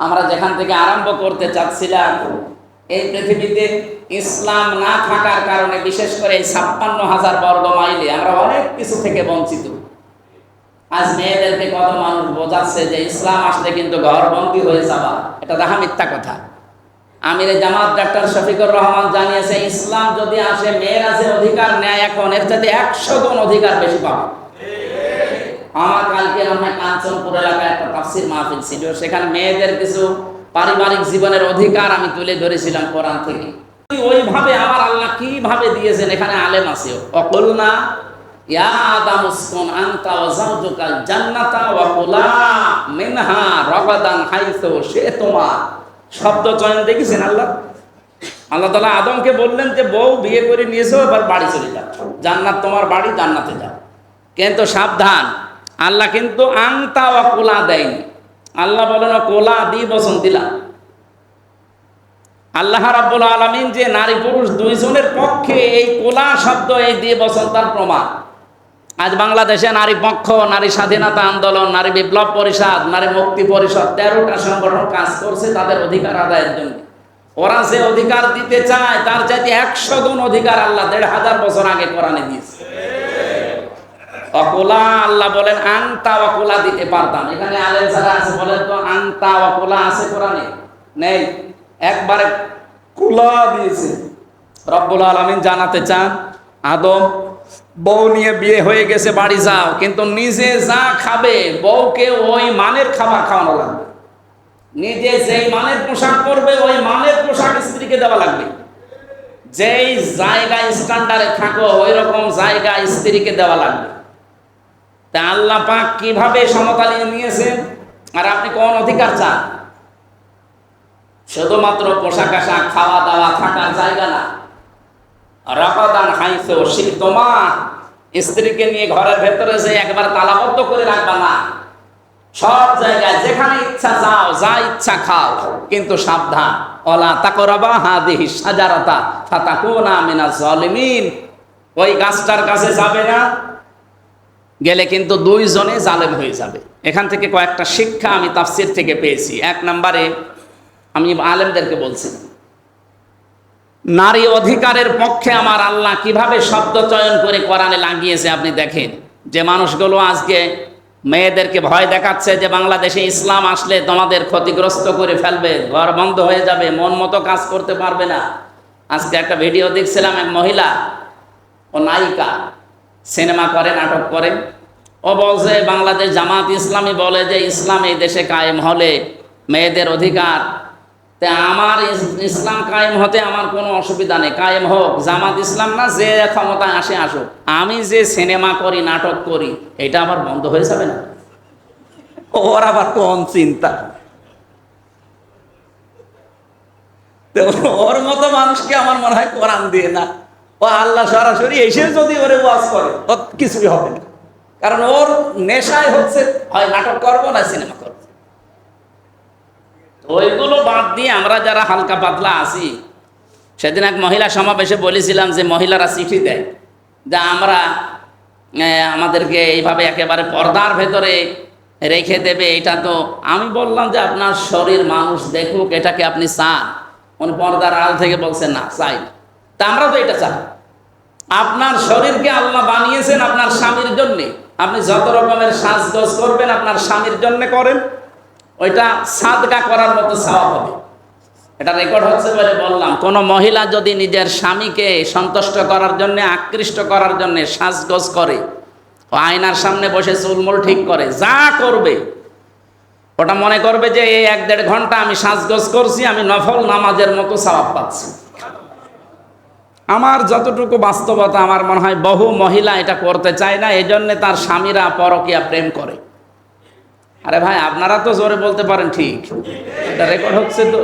আমরা যেখান থেকে আরম্ভ করতে চাচ্ছিলাম, এই পৃথিবীতে ইসলাম না থাকার কারণে বিশেষ করে এই ছাপ্পান্ন হাজার বর্গ মাইলে আমরা অনেক কিছু থেকে বঞ্চিত। আজ মেয়েদেরকে কত মানুষ বোঝাচ্ছে যে ইসলাম আসলে কিন্তু ঘরবন্দি হয়ে যাওয়া, এটা দেখা মিথ্যা কথা। আমির জামাত ডাক্তার শফিকুর রহমান জানিয়েছে, ইসলাম যদি আসে, মেয়েরা যে অধিকার নেয় এখন, এর চাইতে একশো গুণ অধিকার বেশি পাবে। আমার কালকে আমরা কাঞ্চনপুর এলাকায় একটা তাফসির মাহফিল ছিল। সেখানে মেয়েদের কিছু পারিবারিক জীবনের অধিকার আমি তুলে ধরেছিলাম কোরআন থেকে। ওইভাবে আমার আল্লাহ কীভাবে দিয়েছেন? এখানে আলেম আছে। অকল না শব্দ চয়ন দেখেছেন আল্লাহ? আল্লাহ আদমকে বললেন যে, বউ বিয়ে করে নিয়েছো, এবার বাড়ি চলে যাও। জান্নাত তোমার বাড়ি, জান্নাতে যাও। কিন্তু সাবধান আল্লাহ কিন্তু আংতা ও কোলা দেয়নি আল্লাহ বলেন কোলা দি বসন দিলাম আল্লাহ রাব্বুল আলামিন যে নারী পুরুষ দুইজনের পক্ষে এই কোলা শব্দ, এই দিয়ে বসন তার প্রমাণ। আজ বাংলাদেশে নারী পক্ষ, নারী স্বাধীনতা আন্দোলন, নারী বিপ্লব পরিষদ, নারী মুক্তি পরিষদ তেরোটা সংগঠন কাজ করছে তাদের অধিকার আদায়ের জন্য। ওরা যে অধিকার দিতে চায়, তার চাইতে একশো গুণ অধিকার আল্লাহ দেড় হাজার বছর আগে কোরআনে দিয়েছে। অকোলা আল্লাহ বলেন আংতা অকোলা দিতে পারতাম। এখানে আলেম যারা আছে, বলেন তো আংতা অকোলা আছে কোরআনে? নেই। একবারে কুলা দিয়েছে। রব্বুল আলমিন জানাতে চান, আদম, বউ নিয়ে বিয়ে হয়ে গেছে, বাড়ি যাও। কিন্তু নিজে যা খাবে, বউকে ওই মানের খাবার খাওয়ানো লাগবে। নিজে যেই মানের পোশাক পরবে, ওই মানের পোশাক স্ত্রীকে দেওয়া লাগবে। যেই জায়গায় স্ট্যান্ডার্ডে থাকো ওই রকম জায়গা স্ত্রীকে দেওয়া লাগবে। তা আল্লাহ পাক কীভাবে সমতালি নিয়েছেন? আর আপনি কোন অধিকার চান? শুধুমাত্র পোশাক আশাক খাওয়া দাওয়া থাকার জায়গা না। রকদান হাইছে শীত তোমা। স্ত্রীকে নিয়ে ঘরের ভেতরে যে একবার তালাবদ্ধ করে রাখবা না। সব জায়গায় যেখানে ইচ্ছা যাও, যা ইচ্ছা খাও, কিন্তু সাবধান। অলা তাকরাবা হাদিহি সাজারাতা ফাতাকুনা মিনাজ জালিমিন। ওই গাছটার কাছে যাবে না। গেলে কিন্তু দুইজনে জালেম হয়ে যাবে। এখান থেকে কয়েকটা শিক্ষা আমি তাফসির থেকে পেয়েছি। এক নম্বরে আমি আলেমদেরকে বলছি, নারী অধিকারের পক্ষে আমার আল্লাহ কীভাবে শব্দ চয়ন করে কোরআনে লাগিয়েছে আপনি দেখেন। যে মানুষগুলো আজকে মেয়েদেরকে ভয় দেখাচ্ছে যে বাংলাদেশে ইসলাম আসলে তোমাদের ক্ষতিগ্রস্ত করে ফেলবে, ঘর বন্ধ হয়ে যাবে, মন মতো কাজ করতে পারবে না। আজকে একটা ভিডিও দেখছিলাম এক মহিলা, ও নায়িকা। সিনেমা করে, নাটক করে। ও বলছে, বাংলাদেশ জামাত ইসলামী বলে যে ইসলাম এই দেশে কায়েম হলে মেয়েদের অধিকার। তা আমার ইসলাম কায়েম হতে আমার কোনো অসুবিধা নেই। কায়েম হোক, জামাত ইসলাম না, যে ক্ষমতায় আসে আসুক। আমি যে সিনেমা করি, নাটক করি, এটা আবার বন্ধ হয়ে যাবে না? ওর আবার কোন চিন্তা? ওর মতো মানুষকে আমার মনে হয় কোরআন দিয়ে না। ও আল্লাহ সরাসরি এসে যদি ওরে ওয়াজ করে, ও কিছুই হবে না। কারণ ওর নেশায় হচ্ছে, হয় নাটক করব না সিনেমা করব। ওইগুলো বাদ দিয়ে আমরা যারা হালকা পাতলা আছি, সেদিন এক মহিলা সমাবেশে বলেছিলাম যে মহিলারা চিঠি দেয়, যা আমরা আমাদেরকে এইভাবে একেবারে পর্দার ভেতরে রেখে দেবে, এটা তো আমি বললাম যে আপনার শরীর মানুষ দেখুক এটাকে আপনি চান? উনি পর্দার আড়াল থেকে বলছেন না, চাই না। তা আমরা তো এটা চাই। আপনার শরীরকে আল্লাহ বানিয়েছেন আপনার স্বামীর জন্যে। আপনি যত রকমের সাজগোজ করবেন, আপনার স্বামীর জন্য করেন। ওইটা সাদকা করার মতো স্বভাব হবে। এটা রেকর্ড হচ্ছে বলে বললাম। কোনো মহিলা যদি নিজের স্বামীকে সন্তুষ্ট করার জন্য, আকৃষ্ট করার জন্য সাজগোজ করে, ও আয়নার সামনে বসে চুলমুল ঠিক করে, যা করবে, ওটা মনে করবে যে এই এক দেড় ঘণ্টা আমি সাজগোজ করছি, আমি নফল নামাজের মতো স্বভাব পাচ্ছি। আমার যতটুকু বাস্তবতা, আমার মনে হয় বহু মহিলা এটা করতে চায় না এই জন্যে তার স্বামীরা পরকিয়া প্রেম করে। আরে ভাই, আপনারা তো জোরে বলতে পারেন ঠিক। এটা রেকর্ড হচ্ছে তো।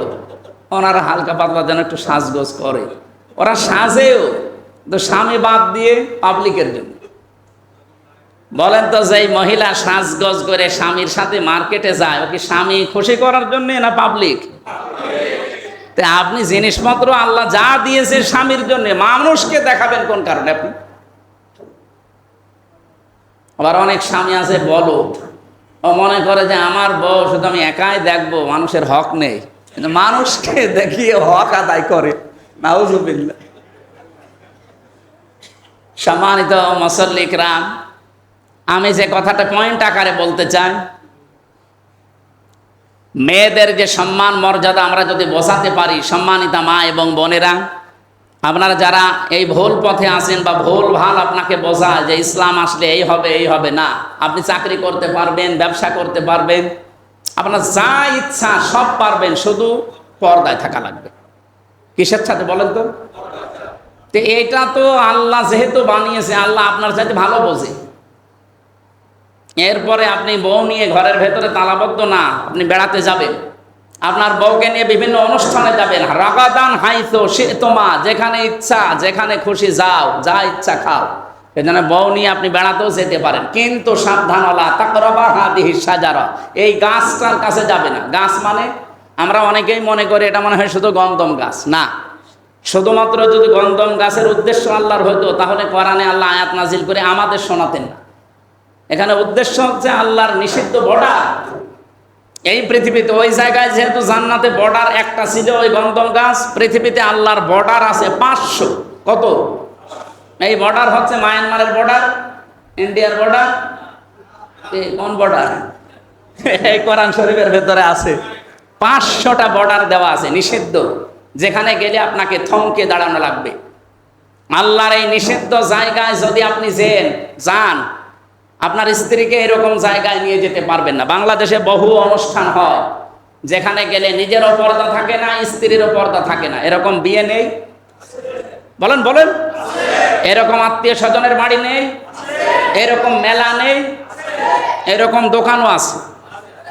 ওনারা হালকা পাতলা যেন একটু সাজগোজ করে। ওরা সাজেও তো স্বামী বাদ দিয়ে পাবলিকের জন্য। বলেন তো যে মহিলা সাজগোজ করে স্বামীর সাথে মার্কেটে যায়, ও কি স্বামী খুশি করার জন্য না পাবলিক তা আপনি জিনিসপত্র আল্লাহ যা দিয়েছে স্বামীর জন্য মানুষকে দেখাবেন কোন কারণে আপনি? আবার অনেক স্বামী আছে বলো, ও মনে করে যে আমার বউ শুধু আমি একাই দেখব, মানুষের হক নেই। কিন্তু মানুষকে দেখিয়ে হক আদায় করে। নাউজুবিল্লাহ। সম্মানিত মুসল্লিক রাম আমি যে কথাটা পয়েন্ট আকারে বলতে চাই মেয়েদের যে সম্মান, মর্যাদা আমরা যদি বসাতে পারি, সম্মানিতা মা এবং বোনেরা, আপনারা যারা এই ভুল পথে আসেন বা ভুল ভালো আপনাকে বোঝায় যে ইসলাম আসলে এই হবে এই হবে না। আপনি চাকরি করতে পারবেন, ব্যবসা করতে পারবেন। আপনার যা ইচ্ছা সব পারবেন, শুধু পর্দায় থাকা লাগবে। কিসের সাথে বলেন তো? তো এটা তো আল্লাহ যেহেতু বানিয়েছে, আল্লাহ আপনার সাথে ভালো বোঝে। এরপরে আপনি বউ নিয়ে ঘরের ভেতরে তালাবদ্ধ না, আপনি বেড়াতে যাবেন। আপনার বউকে নিয়ে বিভিন্ন অনুষ্ঠানে যাবেন। রাগাদান হাইতো সে তোমা, যেখানে ইচ্ছা, যেখানে খুশি যাও, যা ইচ্ছা খাও। এজন্য বউ নিয়ে আপনি বেড়াতেও যেতে পারেন। কিন্তু সাবধান হলা তাকরবা হাদিহি সাজারা। এই গাছটার কাছে যাবে না। গাছ মানে? আমরা অনেকেই মনে করি এটা মনে হয় শুধু গন্ধম গাছ। না। শুধুমাত্র যদি গন্ধম গাছের উদ্দেশ্য আল্লাহর হতো তাহলে কোরআনে আল্লাহ আয়াত নাজিল করে আমাদের শোনাতেন না। এখানে উদ্দেশ্য হচ্ছে আল্লাহর নিষিদ্ধ বর্ডার। এই পৃথিবীতে ওই জায়গায় যেহেতু জান্নাতে বর্ডার একটা ছিল ওই গন্ধম গাছ পৃথিবীতে আল্লাহর বর্ডার আছে পাঁচশো। কত? এই বর্ডার হচ্ছে মায়ানমারের বর্ডার ইন্ডিয়ার বর্ডার কোন বর্ডার? এই কোরআন শরীফের ভেতরে আছে। পাঁচশোটা বর্ডার দেওয়া আছে নিষিদ্ধ। যেখানে গেলে আপনাকে থমকে দাঁড়ানো লাগবে। আল্লাহর এই নিষিদ্ধ জায়গায় যদি আপনি যেন যান আপনার স্ত্রীকে এরকম জায়গায় নিয়ে যেতে পারবেন না। বাংলাদেশে বহু অনুষ্ঠান হয়, যেখানে গেলে নিজেরও পর্দা থাকে না, স্ত্রীরও পর্দা থাকে না। এরকম বিয়ে নেই? বলেন বলেন। এরকম আত্মীয় স্বজনের বাড়ি নেই? এরকম মেলা নেই? এরকম দোকানও আছে।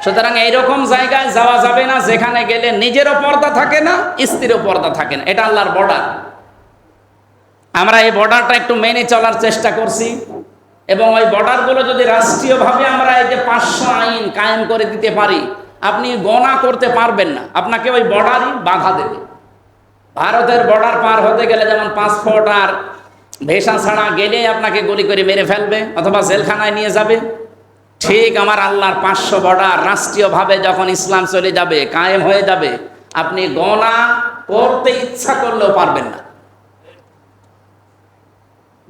সুতরাং এইরকম জায়গায় যাওয়া যাবে না, যেখানে গেলে নিজেরও পর্দা থাকে না, স্ত্রীরও পর্দা থাকে না। এটা আল্লাহর বর্ডার আমরা এই বর্ডারটা একটু মেনে চলার চেষ্টা করছি। এবং ওই বর্ডারগুলো যদি রাষ্ট্রীয়ভাবে আমরা এই যে পাঁচশো আইন কায়েম করে দিতে পারি, আপনি গণা করতে পারবেন না। আপনাকে ওই বর্ডারই বাধা দেবে। ভারতের বর্ডার পার হতে গেলে যেমন পাসপোর্ট আর ভেসা ছাড়া গেলে আপনাকে গুলি করে মেরে ফেলবে অথবা জেলখানায় নিয়ে যাবে। ঠিক আমার আল্লাহর পাঁচশো বর্ডার রাষ্ট্রীয়ভাবে যখন ইসলাম চলে যাবে, কায়েম হয়ে যাবে, আপনি গণা করতে ইচ্ছা করলেও পারবেন না।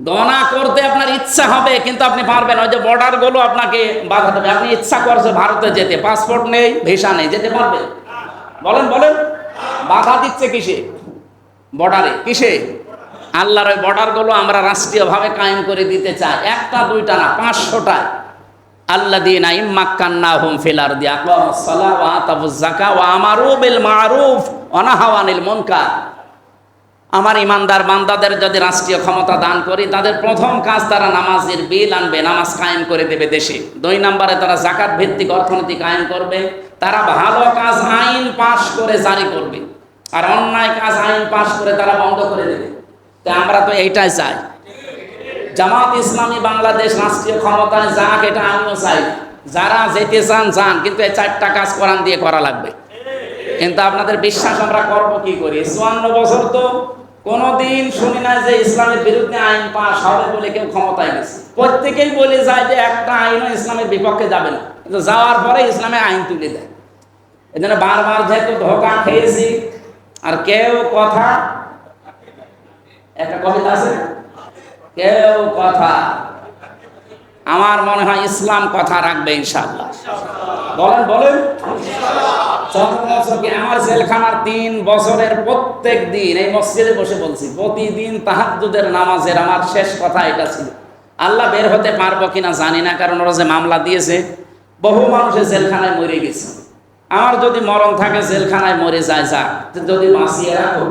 গণা করতে আপনার ইচ্ছা হবে, কিন্তু আপনি পারবেন ওই যে বর্ডারগুলো আপনাকে বাধা দেবে। আপনি ইচ্ছা করছে ভারতে যেতে। পাসপোর্ট নেই ভিসা নেই, যেতে পারবে। বলেন বলেন। বাধা দিচ্ছে কিসে? বর্ডারে কিসে? আল্লাহর ওই বর্ডারগুলো আমরা রাষ্ট্রীয়ভাবে কায়েম করে দিতে চাই। একটা, দুইটা না, পাঁচশোটা। আল্লাহ দিয়ে দিন ইম্মাক্কান্না হুম ফিলার দিয়া ওয়া আমারু বিল মারুফ অনাহাওয়ানিল মুনকার। আমার ইমানদার বান্দাদের যদি রাষ্ট্রীয় ক্ষমতা দান করি, তাদের প্রথম কাজ তারা নামাজের বিল আনবে, নামাজ কায়েম করে দেবে দেশে। দুই নম্বরে তারা জাকাত ভিত্তিক অর্থনীতি কায়েম করবে, তারা ভালো কাজ আইন পাশ করে জারি করবে, আর অন্যায় কাজ আইন পাশ করে তারা বন্ধ করে দেবে। তো আমরা তো এইটাই চাই। জামাত ইসলামী বাংলাদেশ রাষ্ট্রীয় ক্ষমতায় যাক, এটা আমিও চাই। যারা যেতে চান, যান, কিন্তু এই চারটা কাজ কোরআন দিয়ে করা লাগবে। কিন্তু আপনাদের বিশ্বাস আমরা করব কি করি? চুয়ান্ন বছর তো কোনোদিন শুনি না যে ইসলামের বিরুদ্ধে আইন পাশ হবে বলে কেউ ক্ষমতায় গেছে। প্রত্যেকেই বলে যায় যে একটা আইনও ইসলামের বিপক্ষে যাবে না। কিন্তু যাওয়ার পরে ইসলামের আইন তুলে দেয়। এই জন্য বারবার যেহেতু ধোকা খেয়েছি, আর কেউ কথা একটা কবিতা আছে? কেউ কথা আমার মনে হয় ইসলাম কথা রাখবে ইনশাল্লাহ বলেন বলেন। আমার জেলখানার তিন বছরের প্রত্যেক দিন এই মসজিদে বসে বলছি, প্রতিদিন নামাজের আমার শেষ কথা এটা ছিল। আল্লাহ বের হতে পারব কিনা জানি না, কারণ ওরা যে মামলা দিয়েছে, বহু মানুষের জেলখানায় মরে গেছে। আমার যদি মরণ থাকে, জেলখানায় মরে যায়, যা। যদি বাঁচিয়ে রাখো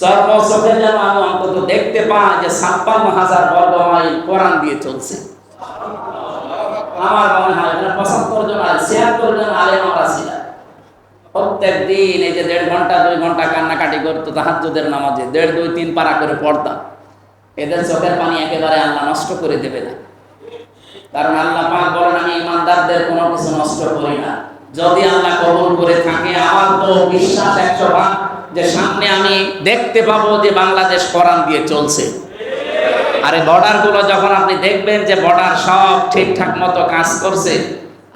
চর্ম যেন আমি অন্তত দেখতে পাই যে ছাপ্পান্ন হাজার বর্গ মাইল কোরআন দিয়ে চলছে। আমার মনে হয় এখানে পঁচাত্তর জন আর ছিয়াত্তর জন আলেম আমরা ছিলাম প্রত্যেক দিন এই যে দেড় ঘণ্টা, দুই ঘণ্টা কান্নাকাটি করতো, তাহাজ্জুদের নামাজে, দেড়, দুই, তিন পারা করে পড়তাম। এদের চোখের পানি একেবারে আল্লাহ নষ্ট করে দেবে না। কারণ আল্লাহ পাক বলেন, আমি ইমানদারদের কোনো কিছু নষ্ট করি না। যদি আল্লাহ কবুল করে থাকে, আমার তো বিশ্বাস একশো ভাগ যে সামনে আমি দেখতে পাবো যে বাংলাদেশ কোরআন দিয়ে চলছে। আর এই বর্ডারগুলো যখন আপনি দেখবেন যে বর্ডার সব ঠিকঠাক মতো কাজ করছে,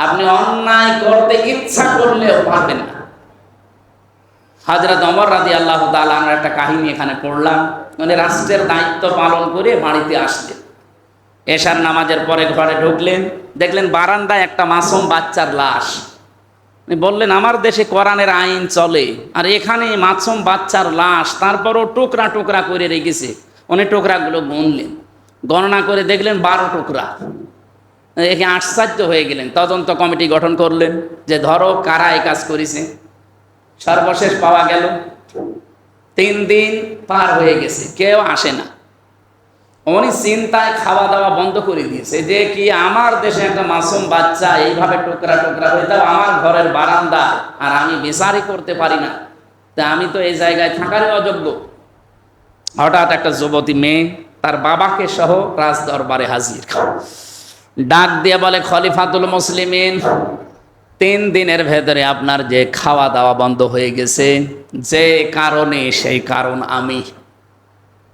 আপনি অন্যায় করতে ইচ্ছা করলেও পারবেন না। হাজরত অমর রাজি আল্লাহ তালার একটা কাহিনী এখানে পড়লাম। মানে রাষ্ট্রের দায়িত্ব পালন করে বাড়িতে আসলেন। এশার নামাজের পরে ঘরে ঢুকলেন, দেখলেন বারান্দায় একটা মাসুম বাচ্চার লাশ। উনি বললেন, আমার দেশে কোরআনের আইন চলে, আর এখানে মাসুম বাচ্চার লাশ, তারপরও টুকরা টুকরা করে রেখেছে। উনি টুকরাগুলো গুনলেন গণনা করে দেখলেন বারো টুকরা। একে আশ্চর্য হয়ে গেলেন। তদন্ত কমিটি গঠন করলেন যে ধরো কারা এই কাজ করেছে। সর্বশেষ পাওয়া গেল, তিন দিন পার হয়ে গেছে, কেউ আসে না। উনি চিন্তায় খাওয়া দাওয়া বন্ধ করে দিয়েছে যে কি আমার দেশে একটা মাসুম বাচ্চা এইভাবে টুকরা টুকরা হয়ে যাও আমার ঘরের বারান্দা আর আমি বিচারই করতে পারি না। তা আমি তো এই জায়গায় থাকারই অযোগ্য। হঠাৎ একটা যুবতী মেয়ে তার বাবাকে সহ রাজ দরবারে হাজির। ডাক দিয়ে বলে, খলিফাতুল মুসলিমিন, তিন দিনের ভেতরে আপনার যে খাওয়া দাওয়া বন্ধ হয়ে গেছে, যে কারণে সেই কারণ আমি।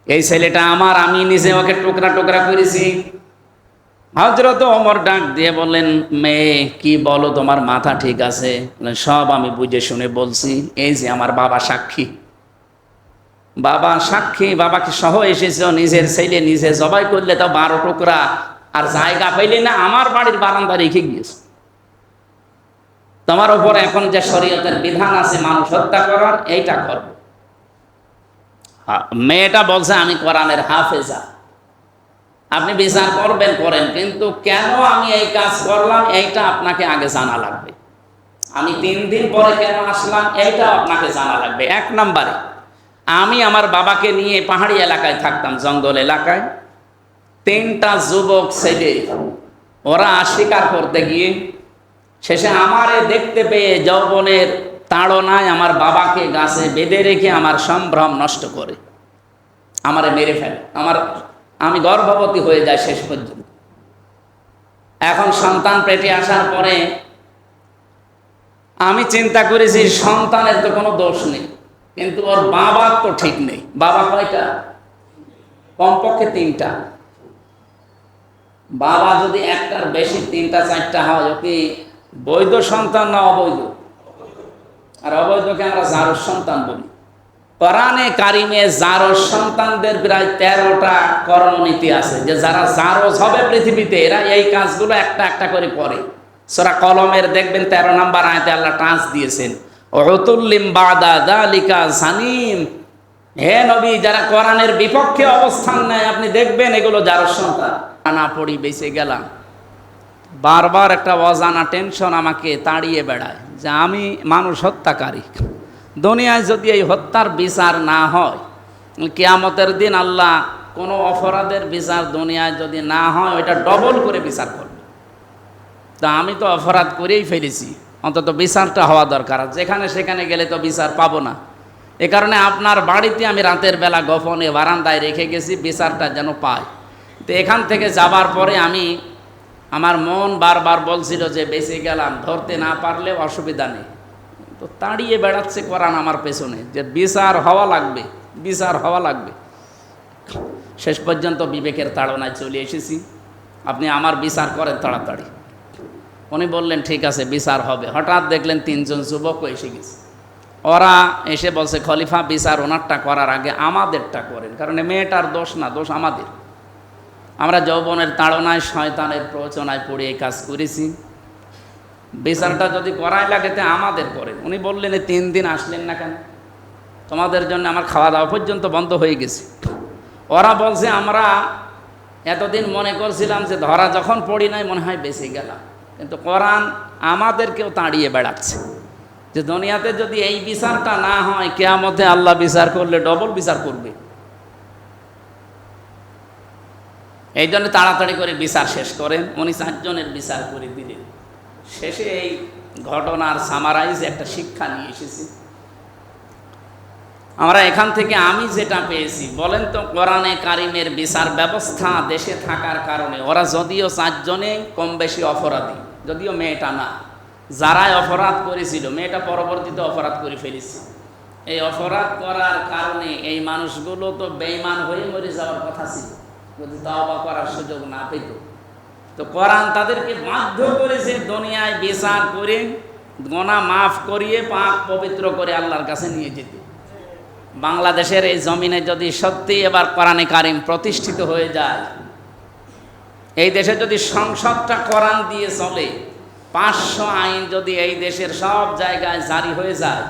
এই ছেলেটা আমার, আমি নিজে ওকে টুকরা টুকরা করেছি। হজরত অমর ডাক দিয়ে বললেন, মেয়ে, কি বলো, তোমার মাথা ঠিক আছে? সব আমি বুঝে শুনে বলছি, এই যে আমার বাবা সাক্ষী। বাবা সাক্ষী, বাবাকে সহ এসেছ, নিজের ছেলে নিজে জবাই করলে তো বারো টুকরা। আর জায়গা পাইলে না আমার বাড়ির বারান্দা রেখে গিয়েছে। তোমার উপর এখন যে শরীয়তের বিধান আছে, মানুষ হত্যা করার, এইটা করব। মেয়েটা বলছে, আমি কোরআনের হাফেজা। আপনি বিচার করবেন, করেন, কিন্তু কেন আমি এই কাজ করলাম, এইটা আপনাকে আগে জানা লাগবে। আমি তিন দিন পরে কেন আসলাম এইটা আপনাকে জানা লাগবে। এক নম্বরে আমি আমার বাবাকে নিয়ে পাহাড়ি এলাকায় থাকতাম, জঙ্গল এলাকায়। তিনটা যুবক ছেলে, ওরা শিকার করতে গিয়ে শেষে আমারে দেখতে পেয়ে যৌবনের তাড়নায় আমার বাবাকে গাছে বেঁধে রেখে আমার সম্ভ্রম নষ্ট করে, আমারে মেরে ফেলে। আমার, আমি গর্ভবতী হয়ে যাই শেষ পর্যন্ত। এখন সন্তান পেটে আসার পরে আমি চিন্তা করেছি, সন্তানের তো কোনো দোষ নেই। কিন্তু ওর বাবা তো ঠিক নেই। বাবা কয়টা? কমপক্ষে তিনটা। বাবা যদি একটার বেশি, তিনটা, চারটা হয় কি বৈধ সন্তান না অবৈধ? আর অবৈধকে আমরা জারস সন্তান বলি। কোরআনে কারিমে জারস সন্তানদের প্রায় তেরোটা কর্মনীতি আছে, যে যারা জারস হবে পৃথিবীতে, এরা এই কাজগুলো একটা একটা করে করে। সোরা কলমের দেখবেন তেরো নাম্বার আয়তে আল্লাহ টাঁচ দিয়েছেন। অতুল্লিম বাদা দালিকা জানিম হে নবী, যারা কোরআনের বিপক্ষে অবস্থান নেয়, আপনি দেখবেন এগুলো জারস সন্তান না পড়ি বেঁচে গেলাম। বারবার একটা অজানা টেনশন আমাকে তাড়িয়ে বেড়ায় যে আমি মানুষ হত্যাকারী। দুনিয়ায় যদি এই হত্যার বিচার না হয়, কেয়ামতের দিন আল্লাহ কোনো অপরাধের বিচার দুনিয়ায় যদি না হয়, ওইটা ডবল করে বিচার করবে। তা আমি তো অপরাধ করেই ফেলেছি। অন্তত বিচারটা হওয়া দরকার। যেখানে সেখানে গেলে তো বিচার পাবো না। এ কারণে আপনার বাড়িতে আমি রাতের বেলা গোপনে বারান্দায় রেখে গেছি, বিচারটা যেন পাই তো এখান থেকে যাবার পরে আমি আমার মন বারবার বলছিল যে বেঁচে গেলাম, ধরতে না পারলে অসুবিধা নেই। তো তাড়িয়ে বেড়াচ্ছে কোরআন আমার পেছনে, যে বিচার হওয়া লাগবে, বিচার হওয়া লাগবে। শেষ পর্যন্ত বিবেকের তাড়নায় চলে এসেছি। আপনি আমার বিচার করেন তাড়াতাড়ি। উনি বললেন, ঠিক আছে, বিচার হবে। হঠাৎ দেখলেন তিনজন যুবকও এসে গেছে। ওরা এসে বলছে, খলিফা, বিচার ওনারটা করার আগে আমাদেরটা করেন, কারণ মেয়েটার দোষ না, দোষ আমাদের। আমরা যৌবনের তাড়নায়, শয়তানের প্রচনায় পড়ে এই কাজ করেছি। বিচারটা যদি করাই লাগে, তে আমাদের করেন। উনি বললেন এই তিন দিন আসলেন না কেন? তোমাদের জন্য আমার খাওয়া দাওয়া পর্যন্ত বন্ধ হয়ে গেছে। ওরা বলছে, আমরা এতদিন মনে করছিলাম যে ধরা যখন পড়ি নাই, মনে হয় বেঁচে গেলাম। কিন্তু কোরআন আমাদেরকেও তাড়িয়ে বেড়াচ্ছে। যে দুনিয়াতে যদি এই বিচারটা না হয়, কেয়ামতে আল্লাহ বিচার করলে ডবল বিচার করবে। এই জন্য তাড়াতাড়ি করে বিচার শেষ করেন। উনি চারজনের বিচার করে দিলেন। শেষে এই ঘটনার সামারাইজ একটা শিক্ষা নিয়ে এসেছি। আমরা এখান থেকে আমি যেটা পেয়েছি, বলেন তো কোরআনে কারিমের বিচার ব্যবস্থা দেশে থাকার কারণে, ওরা যদিও চারজনে কম বেশি অপরাধী। যদিও মেয়েটা না, যারাই অপরাধ করেছিল, মেয়েটা পরবর্তীতে অপরাধ করে ফেলেছে। এই অপরাধ করার কারণে এই মানুষগুলো তো বেইমান হয়ে মরে যাওয়ার কথা ছিল। যদি তাওবা করার সুযোগ না পেত। তো কোরআন তাদেরকে বাধ্য করেছে দুনিয়ায় বিচার করে, গোনা মাফ করিয়ে, পাক পবিত্র করে আল্লাহর কাছে নিয়ে যেতে। বাংলাদেশের এই জমিনে যদি সত্যি এবার কোরআনে কারিম প্রতিষ্ঠিত হয়ে যায় এই দেশে যদি সংসদটা কোরআন দিয়ে চলে, পাঁচশো আইন যদি এই দেশের সব জায়গায় জারি হয়ে যায়,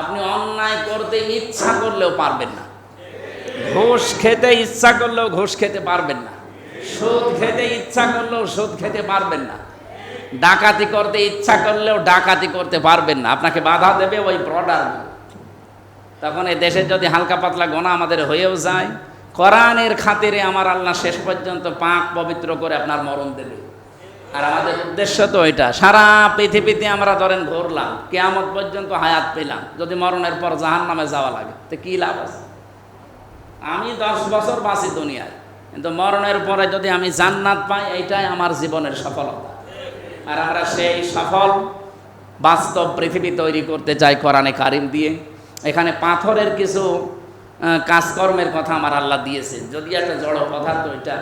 আপনি অন্যায় করতে ইচ্ছা করলেও পারবেন না। ঘুষ খেতে ইচ্ছা করলেও ঘুষ খেতে পারবেন না। সুদ খেতে ইচ্ছা করলেও সুদ খেতে পারবেন না। ডাকাতি করতে ইচ্ছা করলেও ডাকাতি করতে পারবেন না। আপনাকে বাধা দেবে ওই ব্রডার তখন এই দেশে যদি হালকা পাতলা গোনা আমাদের হয়েও যায় কোরআনের খাতিরে আমার আল্লাহ শেষ পর্যন্ত পাক পবিত্র করে আপনার মরণ দেবে। আর আমাদের উদ্দেশ্য তো এটা। সারা পৃথিবীতে আমরা ধরেন ঘুরলাম, কেয়ামত পর্যন্ত হায়াত পেলাম, যদি মরণের পর জাহান নামে যাওয়া লাগে, তো কী লাভ আছে? আমি দশ বছর বাঁচি দুনিয়ায়, কিন্তু মরণের পরে যদি আমি জান্নাত পাই, এইটাই আমার জীবনের সফলতা। আর আমরা সেই সফল বাস্তব পৃথিবী তৈরি করতে চাই কোরআনে কারিম দিয়ে। এখানে পাথরের কিছু কাজকর্মের কথা আমার আল্লাহ দিয়েছেন যদি একটা জড় পদার্থ এটা।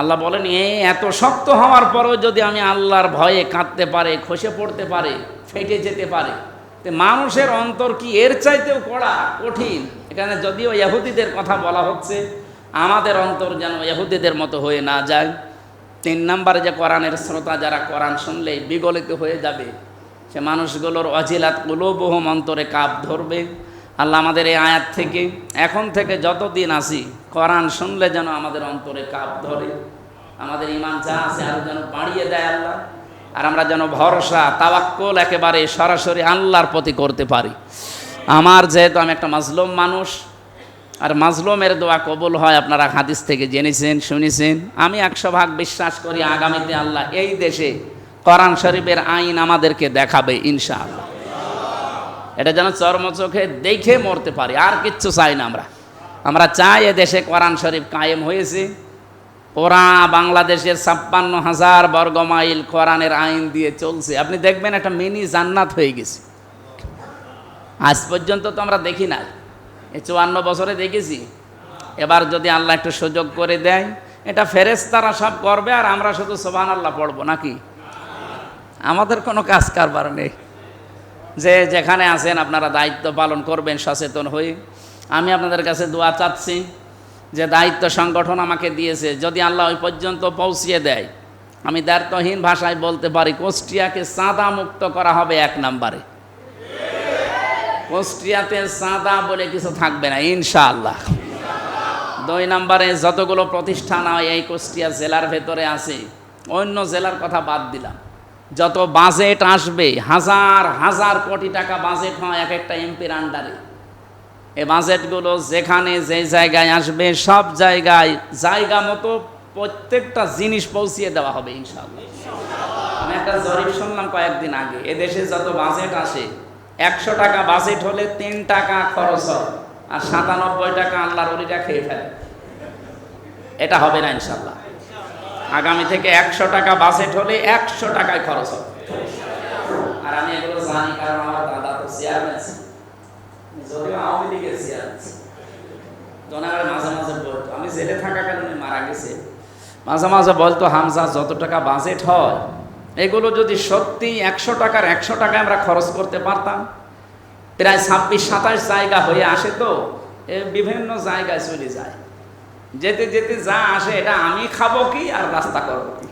আল্লাহ বলেন এই এত শক্ত হওয়ার পরেও যদি আমি আল্লাহর ভয়ে কাঁদতে পারে, খসে পড়তে পারে, ফেটে যেতে পারে, তো মানুষের অন্তর কি এর চাইতেও কড়া, কঠিন? এখানে যদিও ইহুদিদের কথা বলা হচ্ছে, আমাদের অন্তর যেন ইহুদিদের মতো হয়ে না যায়। তিন নম্বরে যে কোরআনের শ্রোতা যারা কোরআন শুনলে বিগলিত হয়ে যাবে, সে মানুষগুলোর অজিলাত কুলোবহম অন্তরে কাপ ধরবে। আল্লাহ আমাদের এই আয়াত থেকে, এখন থেকে যতদিন আসি কোরআন শুনলে যেন আমাদের অন্তরে কাপ ধরে। আমাদের ইমান যা আছে আরও যেন বাড়িয়ে দেয় আল্লাহ। আর আমরা যেন ভরসা, তাওয়াক্কল একেবারে সরাসরি আল্লাহর প্রতি করতে পারি। আমার যেহেতু আমি একটা মাজলুম মানুষ, আর মাজলুমের দোয়া কবুল হয় আপনারা হাদিস থেকে জেনেছেন, শুনেছেন। আমি একশো ভাগ বিশ্বাস করি, আগামীতে আল্লাহ এই দেশে কোরআন শরীফের আইন আমাদেরকে দেখাবে, ইনশাআল্লাহ। এটা যেন চর্ম চোখে দেখে মরতে পারি, আর কিচ্ছু চাই না আমরা। আমরা চাই এ দেশে কোরআন শরীফ কায়েম হয়েছে। ওরা বাংলাদেশের ছাপ্পান্ন হাজার বর্গ মাইল কোরআনের আইন দিয়ে চলছে। আপনি দেখবেন একটা মিনি জান্নাত হয়ে গেছে। আজ পর্যন্ত তো আমরা দেখি না এই চুয়ান্ন বছরে দেখেছি। এবার যদি আল্লাহ একটু সুযোগ করে দেয়, এটা ফেরেশতারা সব করবে আর আমরা শুধু সোবান আল্লাহ পড়ব নাকি? আমাদের কোনো কাজ কারবার নেই। যে যেখানে আছেন আপনারা দায়িত্ব পালন করবেন, সচেতন হয়ে। আমি আপনাদের কাছে দোয়া চাচ্ছি যে দায়িত্ব সংগঠন আমাকে দিয়েছে, যদি আল্লাহ ওই পর্যন্ত পৌঁছিয়ে দেয়। আমি দায়িত্বহীন ভাষায় বলতে পারি, কোষ্টিয়াকে চাঁদা মুক্ত করা হবে এক নাম্বারে। কোষ্টিয়াতে চাঁদা বলে কিছু থাকবে না, ইনশাআল্লাহ। দুই নম্বরে যতগুলো প্রতিষ্ঠান হয়, এই কুষ্টিয়া জেলার ভেতরে আছে। অন্য জেলার কথা বাদ দিলাম। যত বাজেট আসবে, হাজার হাজার কোটি টাকা বাজেট হয় এক একটা এমপির আন্ডারে এই বাজেটগুলো যেখানে যে জায়গায় আসবে, সব জায়গায় জায়গা মতো প্রত্যেকটা জিনিস পৌঁছিয়ে দেওয়া হবে, ইনশাআল্লাহ। আমি একটা জরিপ শুনলাম কয়েকদিন আগে এদেশে যত বাজেট আসে, একশো টাকা বাজেট হলে তিন টাকা খরচ হয়, আর সাতানব্বই টাকা আল্লাহর অলিটা খেয়ে ফেলে। এটা হবে না ইনশাল্লাহ আগামী থেকে একশো টাকা বাজেট হলে একশো টাকায় খরচ হবে। আর আমি এগুলো জানি কারণ আমার দাদা তো চেয়ারম্যান যদিও আওয়ামী লীগের চেয়ারম্যান। তো মাঝে মাঝে বলতো, আমি জেলে থাকাকালীন উনি মারা গেছে। মাঝে মাঝে বলতো, হামজা, যত টাকা বাজেট হয়, এগুলো যদি সত্যি একশো টাকার একশো টাকায় আমরা খরচ করতে পারতাম, প্রায় ছাব্বিশ, সাতাশ জায়গা হয়ে আসে তো বিভিন্ন জায়গায় চলে যায়। যেতে যেতে যা আসে, এটা আমি খাব কি আর রাস্তা করব কি?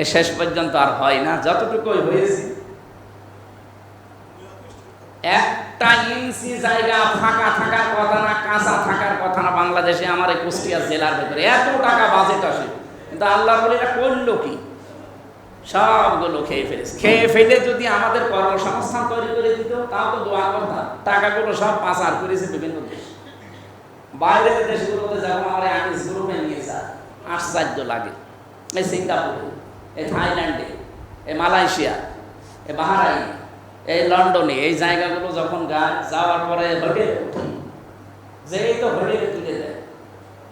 এ শেষ পর্যন্ত আর হয় না, যতটুকুই হয়েছে। একটা ইঞ্চি জায়গা ফাঁকা থাকার কথা না, কাঁচা থাকার কথা না, বাংলাদেশে আমার এই কুষ্টিয়া জেলার ভেতরে। এত টাকা বাজেট আসে, কিন্তু আল্লাহ বলে, এটা করল কি? সবগুলো খেয়ে ফেলেছে। খেয়ে ফেলে যদি আমাদের কর্মসংস্থান তৈরি করে দিত, তাও তো দোয়া কথা টাকাগুলো সব পাচার করেছে বিভিন্ন দেশ। বাইরের দেশগুলোতে যেমন আমার আকিস গ্রুপে নিয়ে যায় আশ্চর্য লাগে। এই সিঙ্গাপুরে এই থাইল্যান্ডে এই মালয়েশিয়া এই বাহারাইন এই লন্ডনে, এই জায়গাগুলো যখন গায় যাওয়ার পরে হোটেল যেই তো হোটেলে তুলে দেয়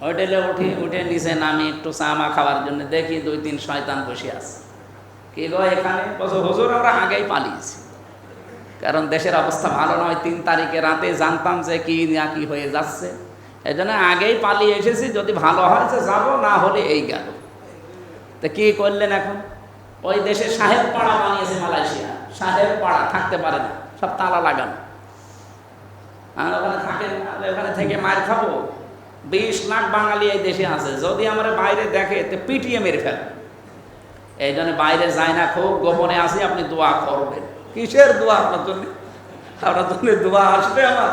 হোটেলে উঠি, উঠে নিচে নামি একটু চামা খাওয়ার জন্য দেখি দুই তিন শয়তান বসে আছে। কে গো এখানে? বছর হুজুর, আমরা আগেই পালিয়েছি। কারণ দেশের অবস্থা ভালো নয়। তিন তারিখে রাতে জানতাম যে কি না কি হয়ে যাচ্ছে। এই জন্য আগেই পালিয়ে এসেছি, যদি ভালো হয় হয়েছে যাব, না হলে এই গেল। তা কি করলেন এখন? ওই দেশে সাহেব পাড়া বানিয়েছে মালয়েশিয়া। সাহেব পাড়া, থাকতে পারে না, সব তালা লাগানো। আর ওখানে থাকেন ওখানে থেকে মার খাব। বিশ লাখ বাঙালি এই দেশে আছে, যদি আমরা বাইরে দেখে, তো পিটিয়ে মেরে ফেলে। এই জন্য বাইরে যায় না, খুব গোপনে আসি আপনি দোয়া করবেন। কিসের দোয়া আপনার জন্য? আপনার জন্য দোয়া আসবে আমার।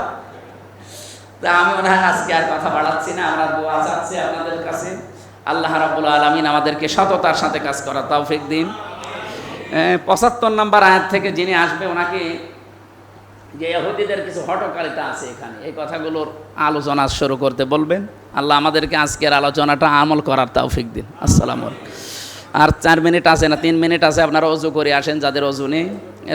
তা আমি মনে হয় আজকে আর কথা বাড়াচ্ছি না, আমরা দোয়া চাচ্ছি আপনাদের কাছে। আল্লাহ রাবুল আলমিন আমাদেরকে সততার সাথে কাজ করা তৌফিক দিন। পঁচাত্তর নম্বর আয়াত থেকে যিনি আসবে, ওনাকে যে ইহুদিদের কিছু হটকারিতা আছে এখানে, এই কথাগুলোর আলোচনা শুরু করতে বলবেন। আল্লাহ আমাদেরকে আজকের আলোচনাটা আমল করার তৌফিক দিন। আসসালামু আর চার মিনিট আছে না, তিন মিনিট আছে, আপনারা অজু করে আসেন, যাদের অজু নেই